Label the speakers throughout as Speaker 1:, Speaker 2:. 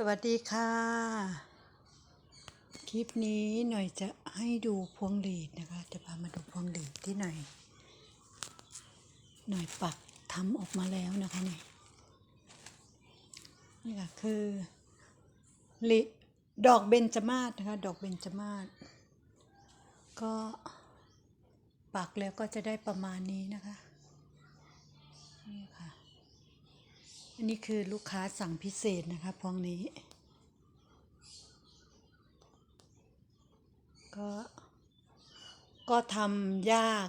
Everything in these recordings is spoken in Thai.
Speaker 1: สวัสดีค่ะ คลิปนี้หน่อยจะให้ดูพวงหลีดนะคะ จะพามาดูพวงหลีดที่หน่อย หน่อยปักทำออกมาแล้วนะคะนี่นี่ค่ะคือลิดอกเบญจมาศนะคะ ดอกเบญจมาศก็ปักแล้วก็จะได้ประมาณนี้นะคะนี่ค่ะ อันนี้คือลูกค้าสั่งพิเศษนะคะพวงนี้ ก็ก็ทำยาก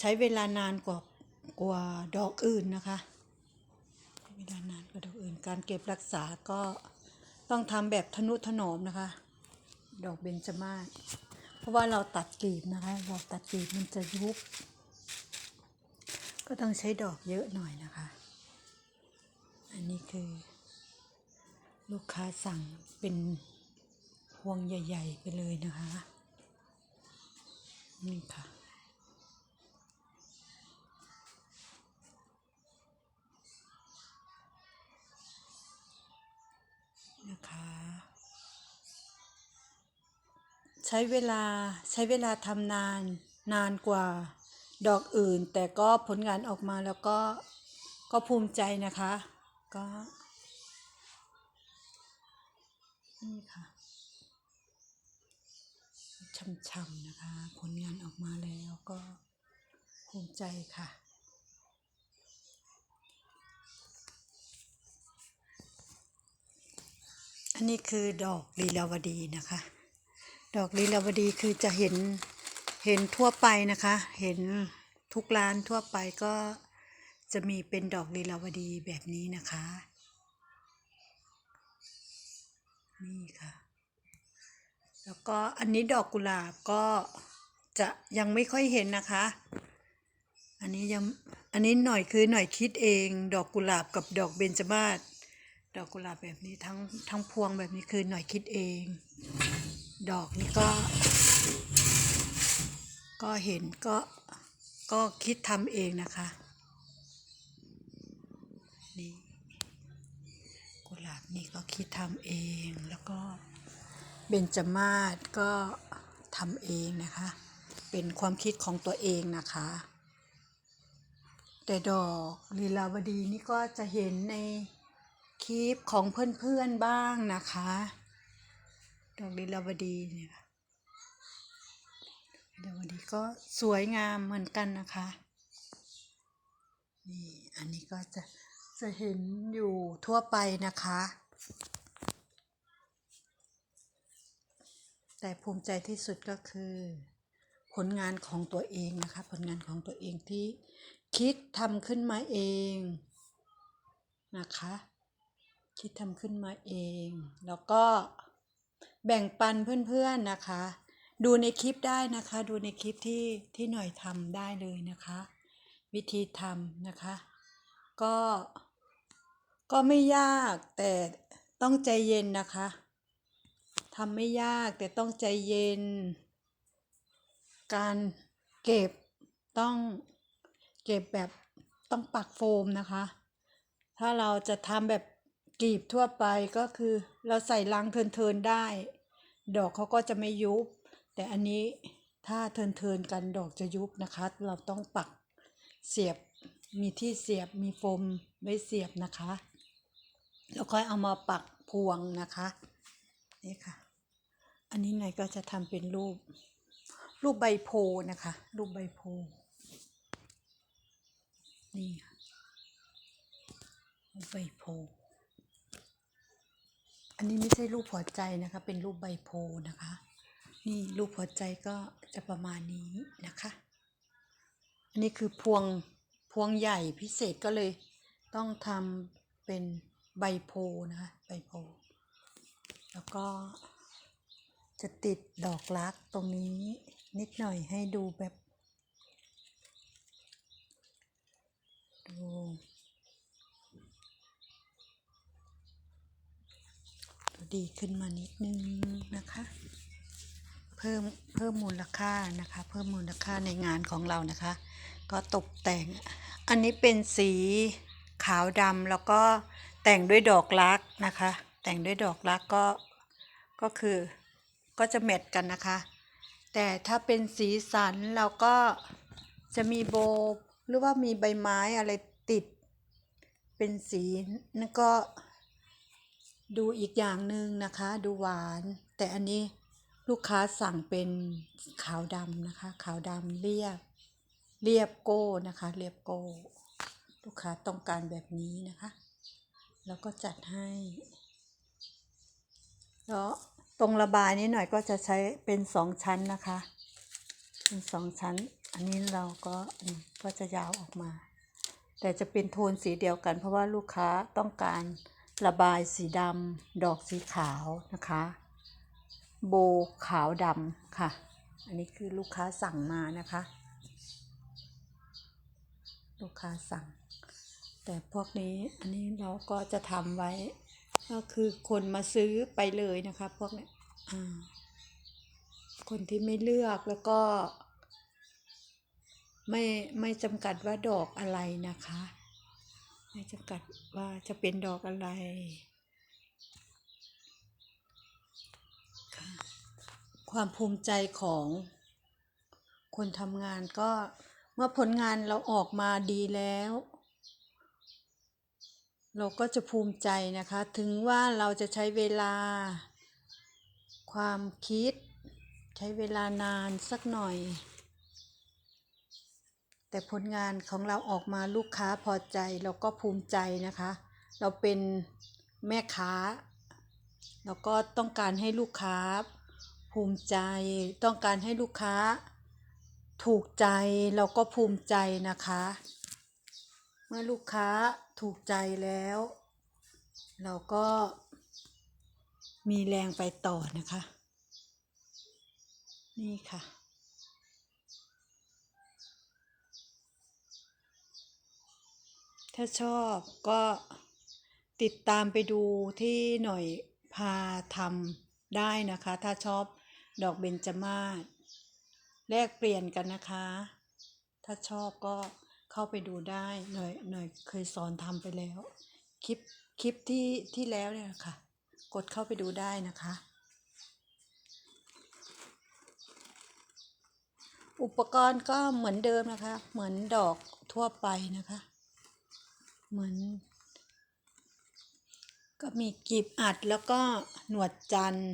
Speaker 1: ใช้เวลานานกว่ากว่าดอกอื่นนะคะใช้เวลานานกว่าดอกอื่น การเก็บรักษาก็ต้องทำแบบทนุถนอมนะคะ ดอกเบญจมาศเพราะว่าเราตัดกลีบนะคะ เราตัดกลีบมันจะยุบก็ต้องใช้ดอกเยอะหน่อยนะคะ อันนี้คือลูกค้าสั่งเป็นพวงใหญ่ ๆ ไปเลยนะคะ นี่ค่ะนะคะใช้เวลาใช้เวลาทำนานนานกว่าดอกอื่น แต่ก็ผลงานออกมาแล้วก็ก็ภูมิใจนะคะ ก็ นี่ค่ะช่ำๆนะคะ ผลงานออกมาแล้วก็ภูมิใจค่ะอันนี้คือดอกลีลาวดีนะคะ ดอกลีลาวดีคือจะเห็นเห็นทั่วไปนะคะ เห็นทุกร้านทั่วไปก็ จะมีเป็นดอกลีลาวดีแบบนี้นะคะ นี่ค่ะ แล้วก็อันนี้ดอกกุหลาบก็จะยังไม่ค่อยเห็นนะคะ อันนี้ยังอันนี้หน่อยคือหน่อยคิดเอง ดอกกุหลาบกับดอกเบญจมาศดอกกุหลาบแบบนี้ทั้งทั้งพวงแบบนี้คือหน่อยคิดเอง ดอกนี่ก็ ก็เห็นก็ก็คิดทำเองนะคะ นี่กุหลาบ นี่ก็คิดทำเองแล้วก็เบญจมาศก็ทำเองนะคะ เป็นความคิดของตัวเองนะคะ แต่ดอกลีลาวดีนี่ก็จะเห็นในคลิปของเพื่อนๆบ้างนะคะ ดอกลีลาวดีเนี่ยลีลาวดีก็สวยงามเหมือนกันนะคะนี่อันนี้ก็จะจะเห็นอยู่ทั่วไปนะคะ แต่ภูมิใจที่สุดก็คือ ผลงานของตัวเองนะคะ ผลงานของตัวเองที่คิดทำขึ้นมาเองนะคะ คิดทำขึ้นมาเอง แล้วก็แบ่งปันเพื่อนๆนะคะ ดูในคลิปได้นะคะ ดูในคลิปที่ที่หน่อยทำได้เลยนะคะ วิธีทำนะคะ ก็ก็ไม่ยากแต่ ต้องใจเย็นนะคะทำไม่ยากแต่ต้องใจเย็น การเก็บต้องเก็บแบบต้องปักโฟมนะคะ ถ้าเราจะทำแบบกลีบทั่วไปก็คือ เราใส่ลังเทินๆได้ ดอกเขาก็จะไม่ยุบ แต่อันนี้ถ้าเทินๆกันดอกจะยุบนะคะ เราต้องปักเสียบมีที่เสียบมีโฟมไว้เสียบนะคะ แล้วค่อยเอามาปักพวงนะคะนี่ค่ะ อันนี้ไงก็จะทำเป็นรูป รูปใบโพนะคะ รูปใบโพนี่ค่ะรูปใบโพอันนี้ไม่ใช่รูปหัวใจนะคะ เป็นรูปใบโพนะคะ นี่รูปหัวใจก็จะประมาณนี้นะคะ อันนี้คือพวงพวงใหญ่พิเศษก็เลยต้องทำเป็น ใบโพนะคะใบโพ แล้วก็จะติดดอกรักตรงนี้นิดหน่อยให้ดูแบบดูดูดีขึ้นมานิดนึงนะคะ เพิ่มเพิ่มมูลค่านะคะ เพิ่มมูลค่าในงานของเรานะคะ ก็ตกแต่ง อันนี้เป็นสีขาวดำแล้วก็ แต่งด้วยดอกรักนะคะ แต่งด้วยดอกรักก็ก็คือก็จะแมทกันนะคะ แต่ถ้าเป็นสีสันเราก็จะมีโบหรือว่ามีใบไม้อะไรติด เป็นสีนั่นก็ดูอีกอย่างหนึ่งนะคะ ดูหวาน แต่อันนี้ลูกค้าสั่งเป็นขาวดำนะคะ ขาวดำเรียบ เรียบโก้นะคะ เรียบโก้ ลูกค้าต้องการแบบนี้นะคะ แล้วก็จัดให้แล้วตรงระบายนี้หน่อยก็จะใช้เป็นสองชั้นนะคะ เป็นสองชั้น อันนี้เราก็ก็จะยาวออกมา แต่จะเป็นโทนสีเดียวกัน เพราะว่าลูกค้าต้องการระบายสีดำดอกสีขาวนะคะ โบขาวดำค่ะ อันนี้คือลูกค้าสั่งมานะคะ ลูกค้าสั่ง แต่พวกนี้อันนี้เราก็จะทำไว้ ก็คือคนมาซื้อไปเลยนะคะพวกเนี้ยคนที่ไม่เลือกแล้วก็ ไม่ไม่จำกัดว่าดอกอะไรนะคะ ไม่จำกัดว่าจะเป็นดอกอะไรความภูมิใจของคนทำงานก็เมื่อผลงานเราออกมาดีแล้ว เราก็จะภูมิใจนะคะ ถึงว่าเราจะใช้เวลา ความคิด ใช้เวลานานสักหน่อย แต่ผลงานของเราออกมาลูกค้าพอใจเราก็ภูมิใจนะคะ เราเป็นแม่ค้า เราก็ต้องการให้ลูกค้า ภูมิใจ ต้องการให้ลูกค้า ถูกใจเราก็ภูมิใจนะคะ เมื่อลูกค้าถูกใจแล้ว เราก็มีแรงไปต่อนะคะ นี่ค่ะ ถ้าชอบก็ติดตามไปดูที่หน่อยพาทำได้นะคะ ถ้าชอบดอกเบญจมาศแลกเปลี่ยนกันนะคะ ถ้าชอบก็ เข้าไปดูได้หน่อยหน่อยเคยสอนทำไปแล้ว คลิปคลิปที่ที่แล้วเนี่ยค่ะ กดเข้าไปดูได้นะคะ อุปกรณ์ก็เหมือนเดิมนะคะ เหมือนดอกทั่วไปนะคะ เหมือน ก็มีกีบอัดแล้วก็หนวดจันทร์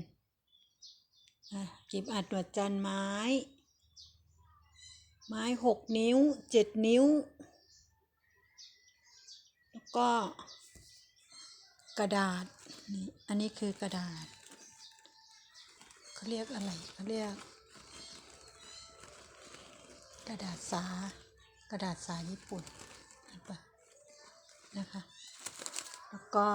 Speaker 1: อะกีบอัดหนวดจันทร์ไม้ ไม้หกนิ้วเจ็ดนิ้ว แล้วก็กระดาษนี่อันนี้คือกระดาษเขาเรียกอะไรเขาเรียก กระดาษสากระดาษสาญี่ปุ่นนะนะคะ แล้วก็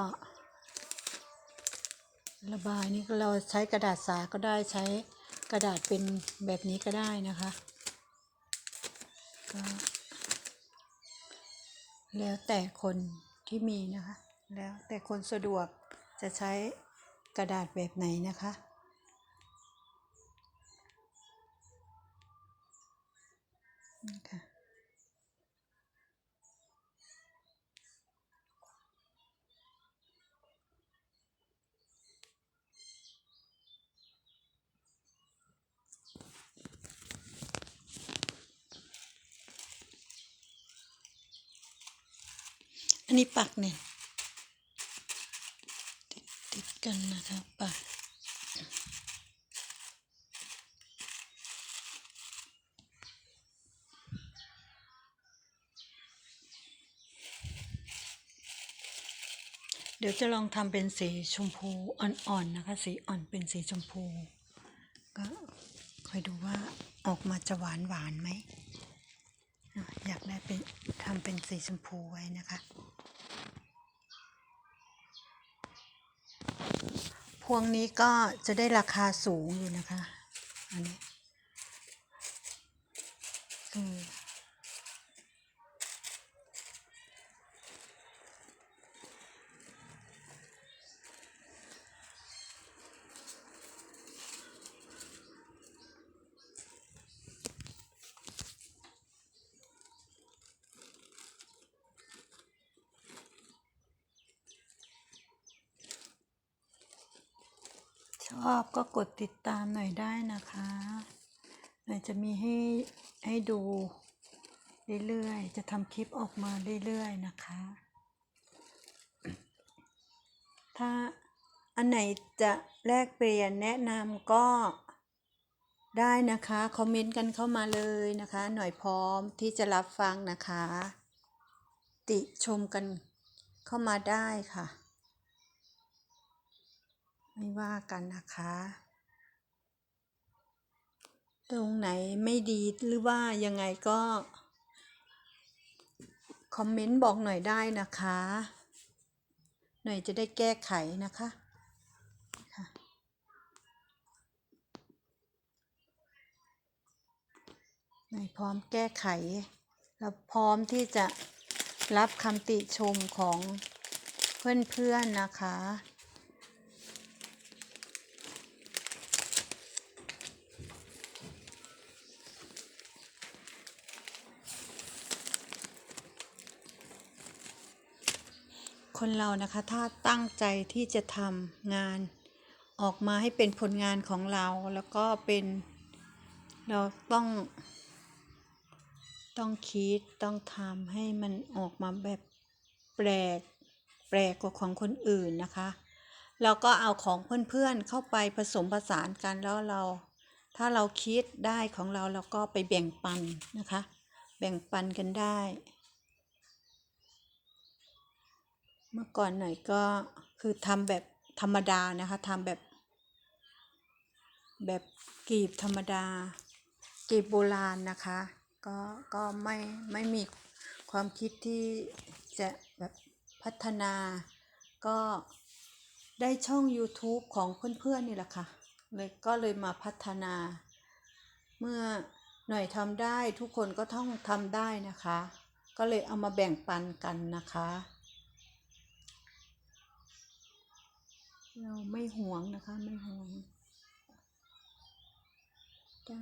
Speaker 1: ระบายนี่เราใช้กระดาษสาก็ได้ใช้กระดาษเป็นแบบนี้ก็ได้นะคะ ก็ แล้วแต่คนที่มีนะคะ แล้วแต่คนสะดวกจะใช้กระดาษแบบไหนนะคะค่ะ อันนี้ปักเนี่ยติดติดกันนะคะปักเดี๋ยวจะลองทำเป็นสีชมพูอ่อนๆนะคะ สีอ่อนเป็นสีชมพู ก็คอยดูว่าออกมาจะหวานหวานไหม อยากได้เป็นทำเป็นสีชมพูไว้นะคะ พวงนี้ก็จะได้ราคาสูงอยู่นะคะ อันนี้คือ อบก็กดติดตามหน่อยได้นะคะหน่อยจะมีให้ให้ดูเรื่อยๆ จะทำคลิปออกมาเรื่อยๆนะคะ ถ้าอันไหนจะแลกเปลี่ยนแนะนำก็ได้นะคะ คอมเมนต์กันเข้ามาเลยนะคะ หน่อยพร้อมที่จะรับฟังนะคะ ติชมกันเข้ามาได้ค่ะ ไม่ว่ากันนะคะ ตรงไหนไม่ดีหรือว่ายังไงก็ คอมเมนต์บอกหน่อยได้นะคะ หน่อยจะได้แก้ไขนะคะหน่อยพร้อมแก้ไข แล้วพร้อมที่จะรับคำติชมของเพื่อนๆนะคะ คนเรานะคะถ้าตั้งใจที่จะทำงานออกมาให้เป็นผลงานของเราแล้วก็เป็นเราต้องต้องคิดต้องทำให้มันออกมาแบบแปลกแปลกกว่าของคนอื่นนะคะแล้วก็เอาของเพื่อนๆเข้าไปผสมผสานกันแล้วเรา ถ้าเราคิดได้ของเราเราก็ไปแบ่งปันนะคะ แบ่งปันกันได้ เมื่อก่อนหน่อยก็คือทำแบบธรรมดานะคะทำแบบ แบบกรีบธรรมดากรีบโบราณนะคะ ก็ก็ไม่ไม่มีความคิดที่จะแบบพัฒนา ก็ได้ช่อง YouTube ของเพื่อนๆนี่แหละค่ะเลยก็เลยมาพัฒนา เมื่อหน่อยทำได้ทุกคนก็ต้องทำได้นะคะ ก็เลยเอามาแบ่งปันกันนะคะ เราไม่หวงนะคะ ไม่หวงจ้า